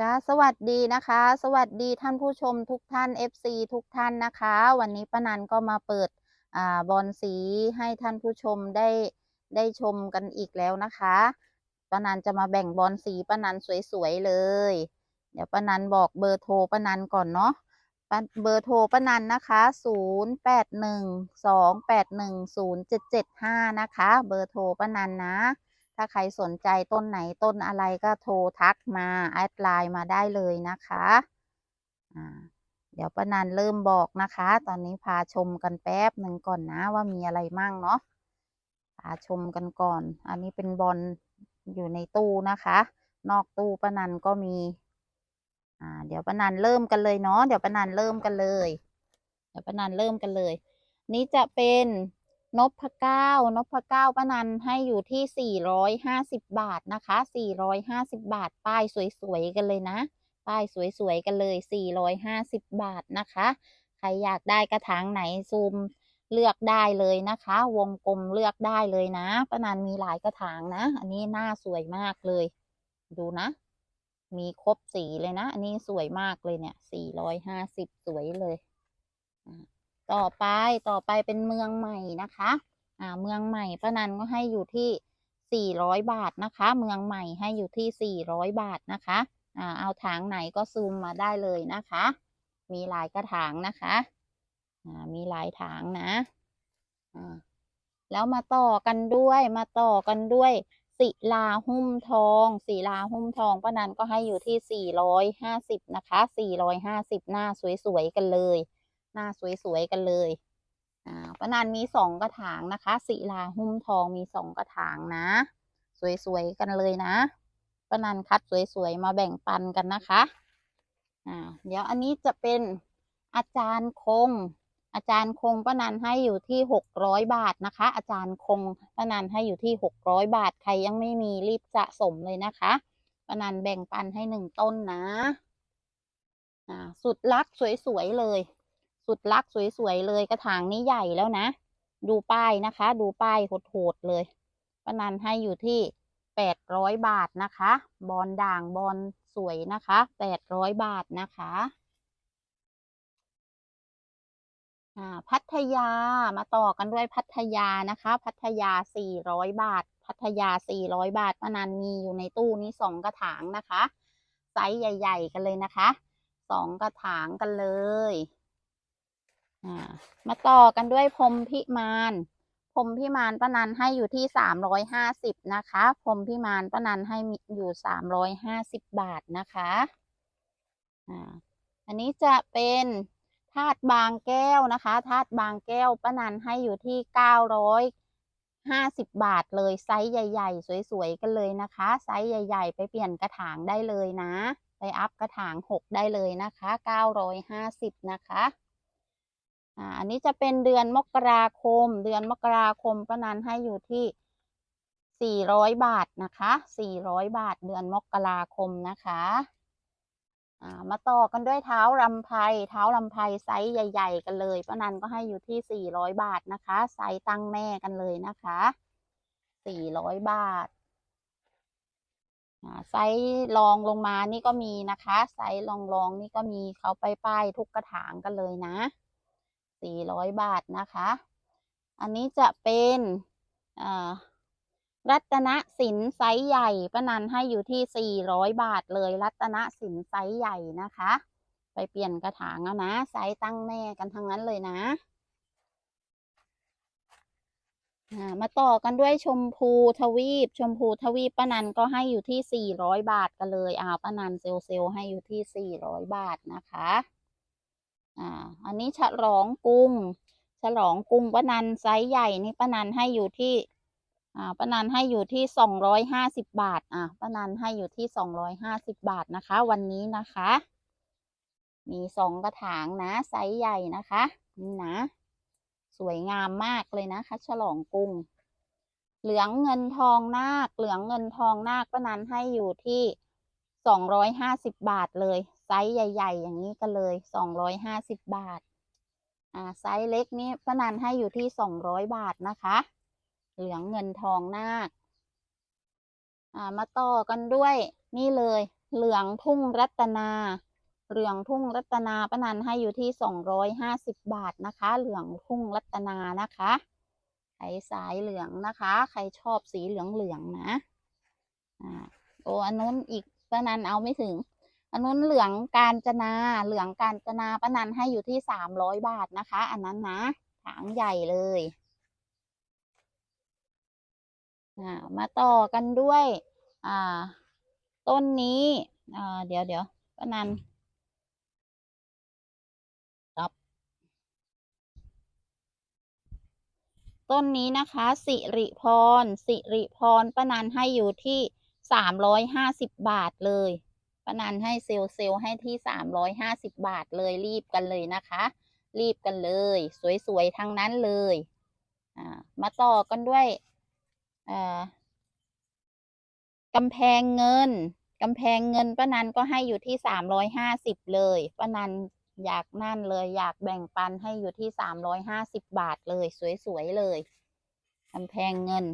จ้าสวัสดีนะคะ สวัสดีท่านผู้ชมทุกท่าน FC ทุกท่านนะคะ วันนี้ป้านันก็มาเปิดอ่าบอลสีให้ท่านผู้ชมได้ได้ชมกันอีกแล้วนะคะป้านันจะมาแบ่งบอลสีป้านันสวยๆเลย เดี๋ยวป้านันบอกเบอร์โทรป้านันก่อนเนาะเบอร์โทรป้านันนะคะ0 8 1 2 8 1 0 7 7 5นะคะ เบอร์โทรป้านันนะ ถ้าใครสนใจต้นไหนต้นอะไรก็โทรทักมาแอดไลน์มาได้เลยนะคะอ่าเดี๋ยวป้านันเริ่มบอกนะคะ ตอนนี้พาชมกันแป๊บหนึ่งก่อนนะว่ามีอะไรมั่งเนาะพาชมกันก่อน อันนี้เป็นบอลอยู่ในตู้นะคะ นอกตู้ป้านันก็มี อ่า เดี๋ยวป้านันเริ่มกันเลยเนาะเดี๋ยวป้านันเริ่มกันเลย เดี๋ยวป้านันเริ่มกันเลย นี่จะเป็น นพเก้านพเก้าป้านันให้อยู่ที่สี่ร้อยห้าสิบบาทนะคะสี่ร้อยห้าสิบาท ป้ายสวยๆกันเลยนะ ป้ายสวยๆกันเลยสี่ร้อยห้าสิบบาทนะคะ ใครอยากได้กระถางไหนซูมเลือกได้เลยนะคะ วงกลมเลือกได้เลยนะป้านันมีหลายกระถางนะ อันนี้หน้าสวยมากเลย ดูนะ มีครบสีเลยนะ อันนี้สวยมากเลยเนี่ยสี่ร้อยห้าสิบสวยเลยอ่า ต่อไปต่อไปเป็นเมืองใหม่นะคะ อ่าเมืองใหม่ป้านันก็ให้อยู่ที่สี่ร้อยบาทนะคะ เมืองใหม่ให้อยู่ที่สี่ร้อยบาทนะคะ อ่าเอาถางไหนก็ซูมมาได้เลยนะคะ มีหลายกระถางนะคะ อ่ามีหลายถางนะ อ่าแล้วมาต่อกันด้วยมาต่อกันด้วยศิลาหุ้มทองศิลาหุ้มทองป้านันก็ให้อยู่ที่สี่ร้อยห้าสิบนะคะสี่ร้อยห้าสิบหน้าสวยๆกันเลย หน้าสวยๆกันเลยอ่าป้านันมีสองกระถางนะคะศิลาหุ้มทองมีสองกระถางนะ สวยๆกันเลยนะป้านันคัดสวยๆมาแบ่งปันกันนะคะอ่าเดี๋ยวอันนี้จะเป็นอาจารย์คง อาจารย์คงป้านันให้อยู่ที่หกร้อยบาทนะคะ อาจารย์คงป้านันให้อยู่ที่หกร้อยบาทใครยังไม่มีรีบสะสมเลยนะคะป้านันแบ่งปันให้หนึ่งต้นนะ อ่า สุดลักสวยๆเลย สุดลักสวยๆเลยกระถางนี้ใหญ่แล้วนะ ดูป้ายนะคะ ดูป้ายโหดๆเลยป้านันให้อยู่ที่แปดร้อยบาทนะคะ บอลด่างบอลสวยนะคะแปดร้อยบาทนะคะอ่าพัทยามาต่อกันด้วยพัทยานะคะ พัทยาสี่ร้อยบาท พัทยาสี่ร้อยบาทป้านันมีอยู่ในตู้นี้สองกระถางนะคะ ไซส์ใหญ่ ๆ กันเลยนะคะสองกระถางกันเลย มาต่อกันด้วยพรมพิมานพรมพิมานป้านันให้อยู่ที่สามร้อยห้าสิบนะคะพรมพิมานป้านันให้อยู่สามร้อยห้าสิบบาทนะคะอ่าอันนี้จะเป็นธาตุบางแก้วนะคะธาตุบางแก้วป้านันให้อยู่ที่เก้าร้อยห้าสิบบาทเลยไซส์ใหญ่ ๆ สวยๆกันเลยนะคะไซส์ใหญ่ ๆ ไปเปลี่ยนกระถางได้เลยนะ ไปอัพกระถางหกได้เลยนะคะเก้าร้อยห้าสิบนะคะ อันนี้จะเป็นเดือนมกราคม เดือนมกราคมป้านันให้อยู่ที่สี่ร้อยบาทนะคะสี่ร้อยบาทเดือนมกราคมนะคะมาต่อกันด้วยเท้าลำไพเท้าลำไพไซส์ใหญ่ ๆ กันเลยป้านันก็ให้อยู่ที่สี่ร้อยบาทนะคะ ไซส์ตั้งแม่กันเลยนะคะสี่ร้อยบาทไซส์รองลงมานี่ก็มีนะคะ ไซส์รองรองนี่ก็มีเขาไปป้ายทุกกระถางกันเลยนะ สี่ร้อยบาทนะคะ อันนี้จะเป็นรัตนสินไซส์ใหญ่ป้านันให้อยู่ที่สี่ร้อยบาทเลย รัตนสินไซส์ใหญ่นะคะ ไปเปลี่ยนกระถางแล้วนะไซส์ตั้งแม่กันทั้งนั้นเลยนะมาต่อกันด้วยชมพูทวีป ชมพูทวีปป้านันก็ให้อยู่ที่สี่ร้อยบาทกันเลยอ่าวป้านันเซลเซลให้อยู่ที่สี่ร้อยบาทนะคะ อ่า อันนี้ฉลองกรุงฉลองกรุงป้านันไซส์ใหญ่นี่ป้านันให้อยู่ที่ อ่าป้านันให้อยู่ที่สองร้อยห้าสิบบาท อ่าป้านันให้อยู่ที่สองร้อยห้าสิบบาทนะคะ วันนี้นะคะ มีสองกระถางนะไซส์ใหญ่นะคะนี่นะ สวยงามมากเลยนะคะ ฉลองกรุงเหลืองเงินทองนาค เหลืองเงินทองนาคป้านันให้อยู่ที่สองร้อยห้าสิบบาทเลย ไซส์ใหญ่ ๆ อย่างนี้กันเลยสองร้อยห้าสิบบาท อ่าไซส์เล็กนี่ป้านันให้อยู่ที่สองร้อยบาทนะคะ เหลืองเงินทองนาคอ่ามาต่อกันด้วยนี่เลย เหลืองทุ่งรัตนา เหลืองทุ่งรัตนาป้านันให้อยู่ที่สองร้อยห้าสิบบาทนะคะ เหลืองทุ่งรัตนานะคะใครสายเหลืองนะคะ ใครชอบสีเหลืองเหลืองนะ อ่า โอ้อันนู้นอีกป้านันเอาไม่ถึง อันนู้นเหลืองกาญจนา เหลืองกาญจนาป้านันให้อยู่ที่สามร้อยบาทนะคะ อันนั้นนะถางใหญ่เลยอ่ามาต่อกันด้วยอ่าต้นนี้อ่าเดี๋ยวเดี๋ยวป้านันครับต้นนี้นะคะสิริพรสิริพรป้านันให้อยู่ที่สามร้อยห้าสิบบาทเลย ป้านันให้เซลล์เซลให้ที่สามร้อยห้าสิบบาทเลยรีบกันเลยนะคะ รีบกันเลย สวยๆทั้งนั้นเลยอ่ามาต่อกันด้วยอ่ากำแพงเงินกำแพงเงินป้านันก็ให้อยู่ที่สามร้อยห้าสิบเลยป้านันอยากนั่นเลยอยากแบ่งปันให้อยู่ที่สามร้อยห้าสิบบาทเลย สวยๆเลยกำแพงเงิน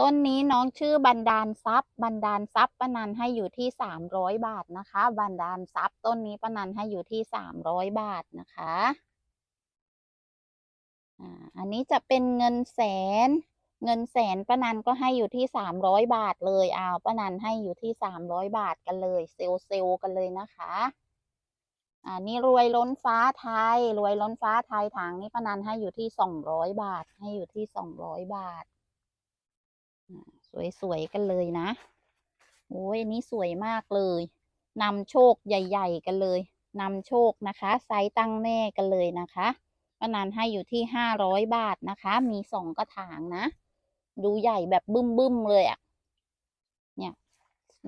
ต้นนี้น้องชื่อบันดาลทรัพย์ บันดาลทรัพย์ป้านันให้อยู่ที่สามร้อยบาทนะคะ บันดาลทรัพย์ต้นนี้ป้านันให้อยู่ที่สามร้อยบาทนะคะอ่าอันนี้จะเป็นเงินแสน เงินแสนป้านันก็ให้อยู่ที่สามร้อยบาทเลยเอาป้านันให้อยู่ที่สามร้อยบาทกันเลยเซลลเซลลกันเลยนะคะอ่านี่รวยล้นฟ้าไทย รวยล้นฟ้าไทยถางนี้ป้านันให้อยู่ที่สองร้อยบาท ให้อยู่ที่สองร้อยบาท สวยๆกันเลยนะโอ้ยอันนี้สวยมากเลยนำโชคใหญ่ ๆ กันเลยนำโชคนะคะไซส์ตั้งแม่กันเลยนะคะป้านันให้อยู่ที่ห้าร้อยบาทนะคะ มีสองกระถางนะ ดูใหญ่แบบบึ้มๆเลยอะ่ะ เนี่ย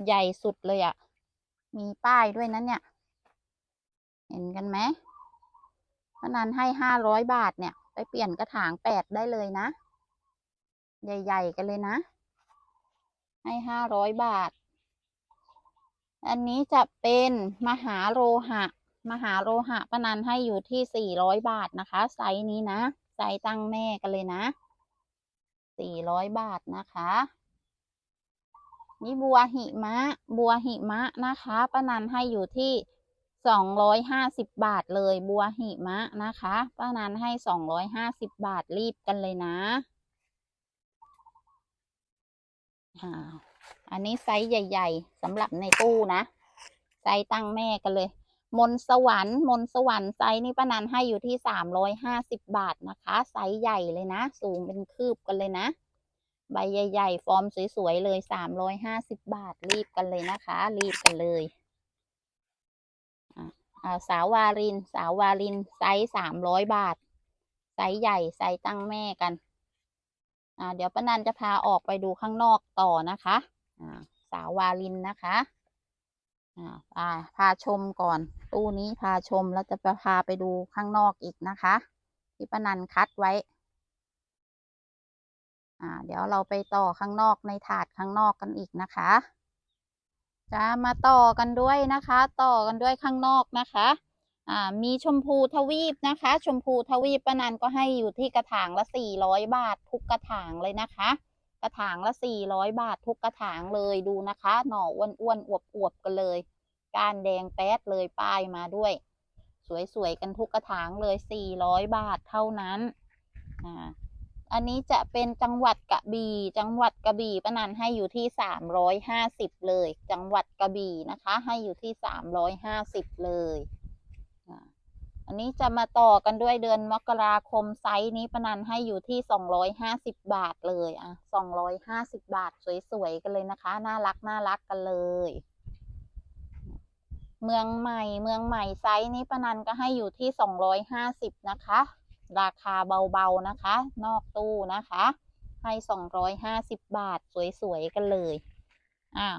ใหญ่สุดเลยอะ่ะ มีป้ายด้วยนะเนี่ย เห็นกันไหมป้านันให้ห้าร้อยบาทเนี่ย ไปเปลี่ยนกระถางแปดได้เลยนะ ใหญ่ ๆ กันเลยนะ ให้ห้าร้อยบาท อันนี้จะเป็นมหาโลหะ มหาโลหะป้านันให้อยู่ที่สี่ร้อยบาทนะคะ ไซส์นี้นะไซส์ตั้งแม่กันเลยนะสี่ร้อยบาทนะคะ นี่บัวหิมะ บัวหิมะนะคะป้านันให้อยู่ที่สองร้อยห้าสิบบาทเลยบัวหิมะนะคะป้านันให้สองร้อยห้าสิบบาทรีบกันเลยนะ อันนี้ไซส์ใหญ่ ๆสำหรับในตู้นะไซส์ตั้งแม่กันเลย มนต์สวรรค์มนต์สวรรค์ไซส์นี้ป้านันให้อยู่ที่สามร้อยห้าสิบบาทนะคะไซส์ใหญ่เลยนะ สูงเป็นคืบกันเลยนะ ใบใหญ่ ๆ ฟอร์มสวยๆเลยสามร้อยห้าสิบบาทรีบกันเลยนะคะ รีบกันเลยอ่าสาววาริน สาววารินไซส์สามร้อยบาท ไซส์ใหญ่ไซส์ตั้งแม่กัน อ่าเดี๋ยวป้านันจะพาออกไปดูข้างนอกต่อนะคะอ่าสาววาลินนะคะอ่าอ่าพาชมก่อน ตู้นี้พาชมแล้วจะพาไปดูข้างนอกอีกนะคะ ที่ป้านันคัดไว้อ่าเดี๋ยวเราไปต่อข้างนอกในถาดข้างนอกกันอีกนะคะจะมาต่อกันด้วยนะคะ ต่อกันด้วยข้างนอกนะคะ มีชมพูทวีปนะคะ ชมพูทวีปป้านันก็ให้อยู่ที่กระถางละสี่ร้อยบาททุกกระถางเลยนะคะ กระถางละสี่ร้อยบาททุกกระถางเลยดูนะคะ หน่ออ้วนๆอวบๆกันเลยก้านแดงแป๊ดเลยป้ายมาด้วย สวยๆกันทุกกระถางเลยสี่ร้อยบาทเท่านั้นอ่าอันนี้จะเป็นจังหวัดกระบี่ จังหวัดกระบี่ป้านันให้อยู่ที่สามร้อยห้าสิบเลย จังหวัดกระบี่นะคะ ให้อยู่ที่สามร้อยห้าสิบเลย อันนี้จะมาต่อกันด้วยเดือนมกราคมไซส์นี้ป้านันให้อยู่ที่สองร้อยห้าสิบบาทเลยอะสองร้อยห้าสิบบาทสวยๆกันเลยนะคะ น่ารักน่ารักกันเลย เมืองใหม่เมืองใหม่ไซส์นี้ป้านันก็ให้อยู่ที่สองร้อยห้าสิบนะคะ ราคาเบาๆนะคะ นอกตู้นะคะ ให้สองร้อยห้าสิบบาทสวยๆกันเลยอ้าว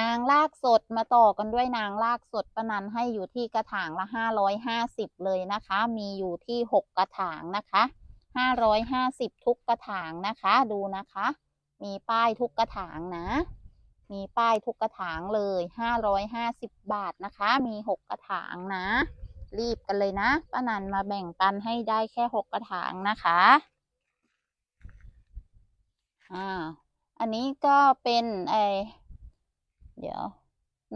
นางลากสดมาต่อกันด้วยนางลากสดป้านันให้อยู่ที่กระถางละห้าร้อยห้าสิบเลยนะคะ มีอยู่ที่หกกระถางนะคะห้าร้อยห้าสิบทุกกระถางนะคะ ดูนะคะ มีป้ายทุกกระถางนะ มีป้ายทุกกระถางเลยห้าร้อยห้าสิบบาทนะคะ มีหกกระถางนะ รีบกันเลยนะป้านันมาแบ่งปันให้ได้แค่หกกระถางนะคะอ่าอันนี้ก็เป็นไอ เดี๋ยว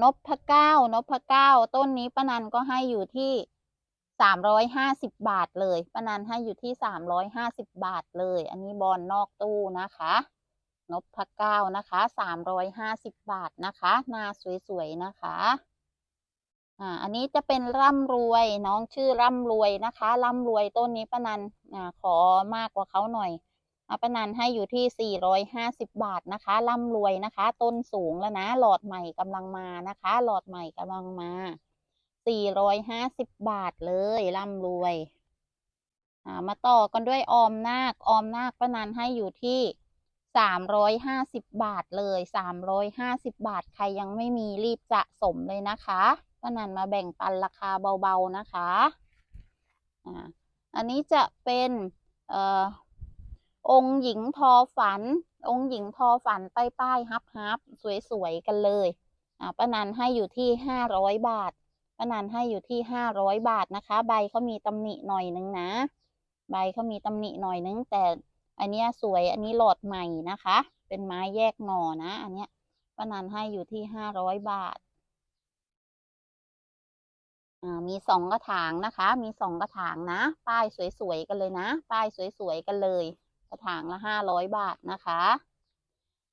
นบพเก้านบพเก้าต้นนี้ป้านันก็ให้อยู่ที่สามร้อยห้าสิบบาทเลยป้านันให้อยู่ที่สามร้อยห้าสิบบาทเลย อันนี้บอลนอกตู้นะคะ นบพเก้านะคะสามร้อยห้าสิบบาทนะคะหน้าสวยๆนะคะอ่าอันนี้จะเป็นร่ำรวยน้องชื่อร่ำรวยนะคะ ร่ำรวยต้นนี้ป้านันอ่าขอมากกว่าเขาหน่อย อาปนันให้อยู่ที่ 450 บาทนะคะร่ำรวยนะคะ ต้นสูงแล้วนะ หลอดใหม่กำลังมานะคะ หลอดใหม่กำลังมา 450 บาทเลยร่ำรวยอ่ามาต่อกันด้วยออมนาคออมนาคป้านันให้อยู่ที่สามร้อยห้าสิบบาทเลยสามร้อยห้าสิบบาทใครยังไม่มีรีบสะสมเลยนะคะป้านันมาแบ่งปันราคาเบาๆนะคะอ่าอันนี้จะเป็นเอ่อ องค์หญิงทอฝัน องค์หญิงทอฝันป้ป้ายฮับฮับสวยๆกันเลยอ่าป้านันให้อยู่ที่ห้าร้อยบาทป้านันให้อยู่ที่ห้าร้อยบาทนะคะ ใบเขามีตำหนิหน่อยนึงนะ ใบเขามีตำหนิหน่อยนึง แต่อันเนี้ยสวยอันนี้หลอดใหม่นะคะ เป็นไม้แยกหน่อนะ อันเนี้ยป้านันให้อยู่ที่ห้าร้อยบาทอ่ามีสองกระถางนะคะ มีสองกระถางนะ ป้ายสวยๆกันเลยนะ ป้ายสวยๆกันเลย กระถางละห้าร้อยบาทนะคะ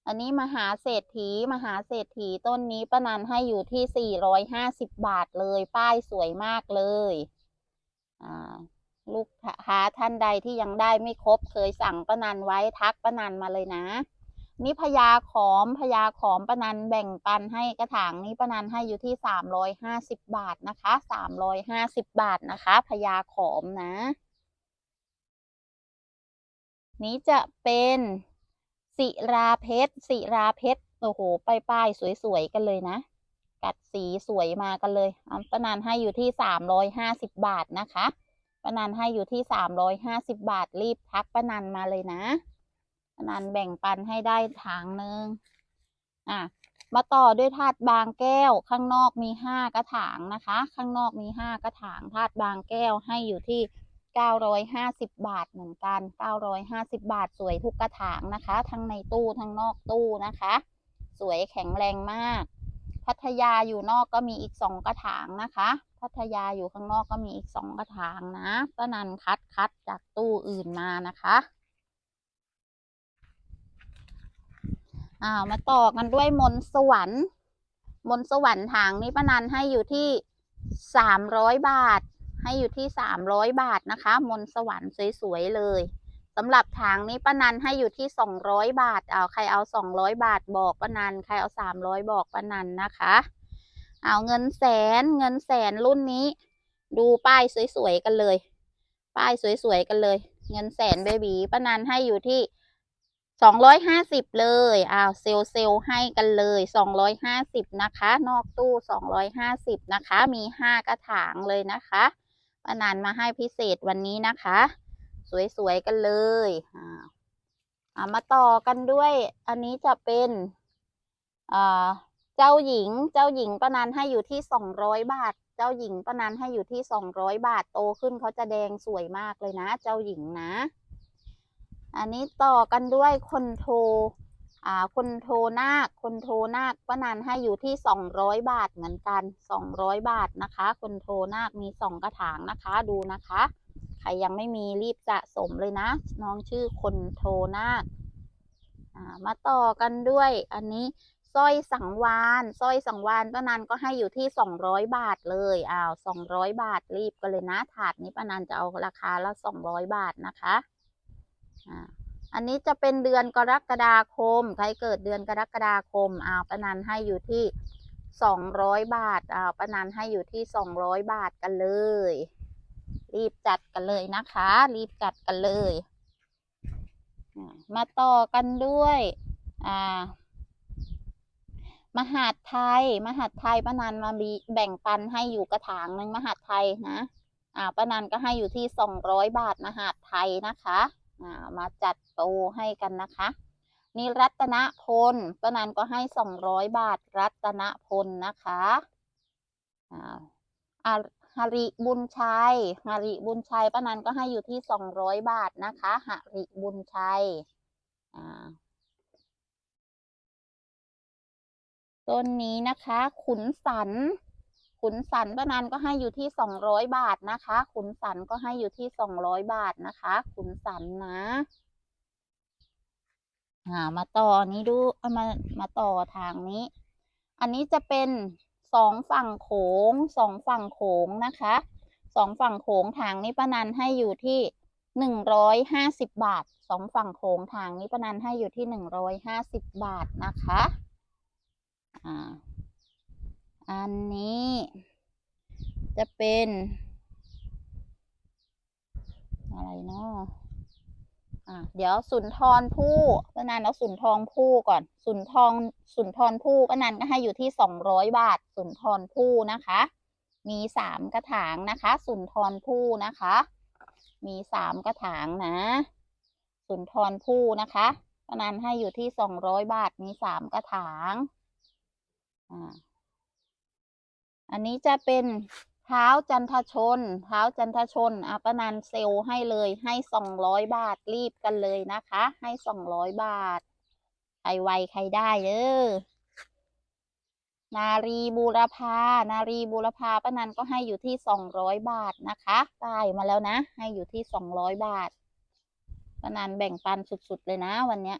อันนี้มหาเศรษฐีมหาเศรษฐีต้นนี้ป้านันให้อยู่ที่สี่ร้อยห้าสิบบาทเลย ป้ายสวยมากเลยอ่าลูกค้าท่านใดที่ยังได้ไม่ครบเคยสั่งป้านันไว้ทักป้านันมาเลยนะ นี่พญาขอมพญาขอมป้านันแบ่งปันให้กระถางนี้ป้านันให้อยู่ที่สามร้อยห้าสิบบาทนะคะสามร้อยห้าสิบบาทนะคะพญาขอมนะ นี้จะเป็นศิราเพชรศิราเพชรโอ้โหป้ายป้ายสวยๆกันเลยนะ กัดสีสวยมากันเลยเอาป้านให้อยู่ที่สามร้อยห้าสิบบาทนะคะป้านันให้อยู่ที่สามร้อยห้าสิบบาทรีบทักป้านันมาเลยนะป้านันแบ่งปันให้ได้ทางหนึ่งอะมาต่อด้วยถาดบางแก้ว ข้างนอกมีห้ากระถางนะคะ ข้างนอกมีห้ากระถางถาดบางแก้วให้อยู่ที่ 950 บาทเหมือนกัน 950 บาทสวยทุกกระถางนะคะ ทั้งในตู้ทั้งนอกตู้นะคะ สวยแข็งแรงมาก พัทยาอยู่นอกก็มีอีกสองกระถางนะคะ พัทยาอยู่ข้างนอกก็มีอีกสองกระถางนะก็นันคัดคัดจากตู้อื่นมานะคะอ้าวมาต่อกันด้วยมนสวรรค์ มนสวรรค์ถางนี้ป้านันให้อยู่ที่สามร้อยบาท ให้อยู่ที่สามร้อยบาทนะคะ มนสวรรค์สวยๆเลยสำหรับถางนี้ป้านันให้อยู่ที่สองร้อยบาท เอาใครเอาสองร้อยบาทบอกป้านันใครเอาสามร้อยบอกป้านันนะคะ เอาเงินแสนเงินแสนรุ่นนี้ ดูป้ายสวยๆกันเลย ป้ายสวยๆกันเลย เงินแสนเบบีป้านันให้อยู่ที่สองร้อยห้าสิบเลยอ้าวเซลเซลให้กันเลยสองร้อยห้าสิบนะคะ นอกตู้สองร้อยห้าสิบนะคะ มีห้ากระถางเลยนะคะ ป้านันมาให้พิเศษวันนี้นะคะ สวยๆกันเลยอ่ามาต่อกันด้วย อันนี้จะเป็นอ่าเจ้าหญิง เจ้าหญิงป้านันให้อยู่ที่สองร้อยบาท เจ้าหญิงป้านันให้อยู่ที่สองร้อยบาทโตขึ้นเขาจะแดงสวยมากเลยนะ เจ้าหญิงนะ อันนี้ต่อกันด้วยคนโท คนโทนาคคนโทนาคป้านันให้อยู่ที่สองร้อยบาทเหมือนกันสองร้อยบาทนะคะ คนโทนาคมีสองกระถางนะคะดูนะคะ ใครยังไม่มีรีบสะสมเลยนะ น้องชื่อคนโทนาคมาต่อกันด้วยอันนี้สร้อยสังวานสร้อยสังวานป้านันก็ให้อยู่ที่สองร้อยบาทเลยอ้าวสองร้อยบาทรีบกันเลยนะ ถาดนี้ป้านันจะเอาราคาละสองร้อยบาทนะคะอ่า อันนี้จะเป็นเดือนกรกฎาคม ใครเกิดเดือนกรกฎาคมอ้าวป้านันให้อยู่ที่สองร้อยบาทอ้าวป้านันให้อยู่ที่สองร้อยบาทกันเลย รีบจัดกันเลยนะคะ รีบจัดกันเลย มาต่อกันด้วยอ่ามหาดไทย มหาดไทยป้านันมาบีแบ่งปันให้อยู่กระถางหนึ่งมหาดไทยนะ อ่าป้านันก็ให้อยู่ที่สองร้อยบาทมหาดไทยนะคะ มาจัดโตให้กันนะคะนี่รัตนพลป้านันก็ให้สองร้อยบาทรัตนพลนะคะอ่าอาริบุญชัยหริบุญชัยป้านันก็ให้อยู่ที่สองร้อยบาทนะคะหริบุญชัยอ่าต้นนี้นะคะ ขุนสัน ขุนสันป้านันก็ให้อยู่ที่สองร้อยบาทนะคะ ขุนสันก็ให้อยู่ที่สองร้อยบาทนะคะ ขุนสันนะอ่ามาต่อนี้ดูเอามามาต่อทางนี้ อันนี้จะเป็นสองฝั่งโขงสองฝั่งโขงนะคะสองฝั่งโขงทางนี้ป้านันให้อยู่ที่หนึ่งร้อยห้าสิบบาทสองฝั่งโขงทางนี้ป้านันให้อยู่ที่หนึ่งร้อยห้าสิบบาทนะคะ อ่า อันนี้ จะเป็น อะไรเนาะอะเดี๋ยวสุนทรภู่ป้านันเอาสุนทรภู่ก่อน สุนทรสุนทรภู่ป้านันก็ให้อยู่ที่สองร้อยบาท สุนทรภู่นะคะ มีสามกระถางนะคะ สุนทรภู่นะคะ มีสามกระถางนะ สุนทรภู่นะคะป้านันให้อยู่ที่สองร้อยบาท มีสามกระถาง อ่า อันนี้จะเป็นเท้าจันทชน เท้าจันทชนอาปนันเซลให้เลยให้สองร้อยบาทรีบกันเลยนะคะ ให้สองร้อยบาท ใครไวใครได้เด้อนารีบูรพา นารีบูรพาป้านันก็ให้อยู่ที่สองร้อยบาทนะคะได้มาแล้วนะ ให้อยู่ที่สองร้อยบาทป้านันแบ่งปันสุดๆเลยนะวันเนี้ย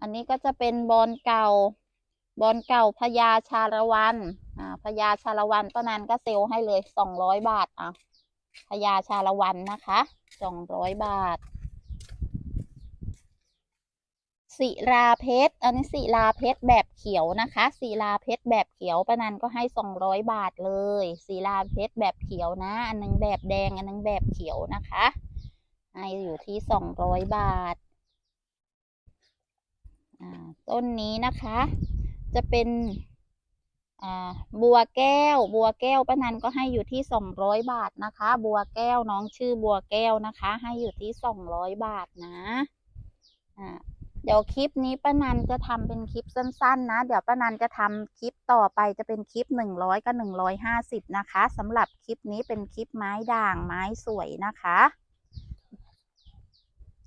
อันนี้ก็จะเป็นบอลเก่า บอลเก่าพญาชาละวันอ่าพญาชาละวันป้านันก็เซลให้เลยสองร้อยบาทอะพญาชาละวันนะคะสองร้อยบาทศิลาเพชร อันนี้ศิลาเพชรแบบเขียวนะคะศิลาเพชรแบบเขียวป้านันก็ให้สองร้อยบาทเลยศิลาเพชรแบบเขียวนะ อันหนึงแบบแดง อันหนึงแบบเขียวนะคะให้อยู่ที่สองร้อยบาทอ่าต้นนี้นะคะ จะเป็นบัวแก้ว บัวแก้วป้านันก็ให้อยู่ที่สองร้อยบาทนะคะ บัวแก้วน้องชื่อบัวแก้วนะคะ ให้อยู่ที่สองร้อยบาทนะอ่าเดี๋ยวคลิปนี้ป้านันจะทำเป็นคลิปสั้น ๆ นะ เดี๋ยวป้านันจะทำคลิปต่อไปจะเป็นคลิปหนึ่งร้อยกับหนึ่งร้อยห้าสิบนะคะสำหรับคลิปนี้เป็นคลิปไม้ด่างไม้สวยนะคะ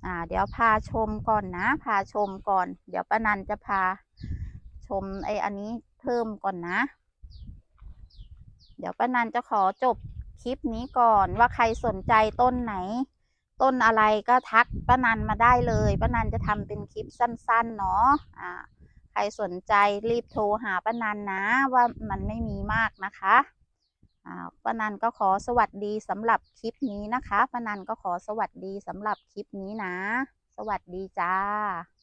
อ่าเดี๋ยวพาชมก่อนนะ พาชมก่อน เดี๋ยวป้านันจะพา ชมไออันนี้เพิ่มก่อนนะ เดี๋ยวป้านันจะขอจบคลิปนี้ก่อนว่าใครสนใจต้นไหน ต้นอะไรก็ทักป้านันมาได้เลยป้านันจะทำเป็นคลิปสั้นๆเนาะอ่าใครสนใจรีบโทรหาป้านันนะว่ามันไม่มีมากนะคะอ่าป้านันก็ขอสวัสดีสำหรับคลิปนี้นะคะป้านันก็ขอสวัสดีสำหรับคลิปนี้นะ สวัสดีจ้า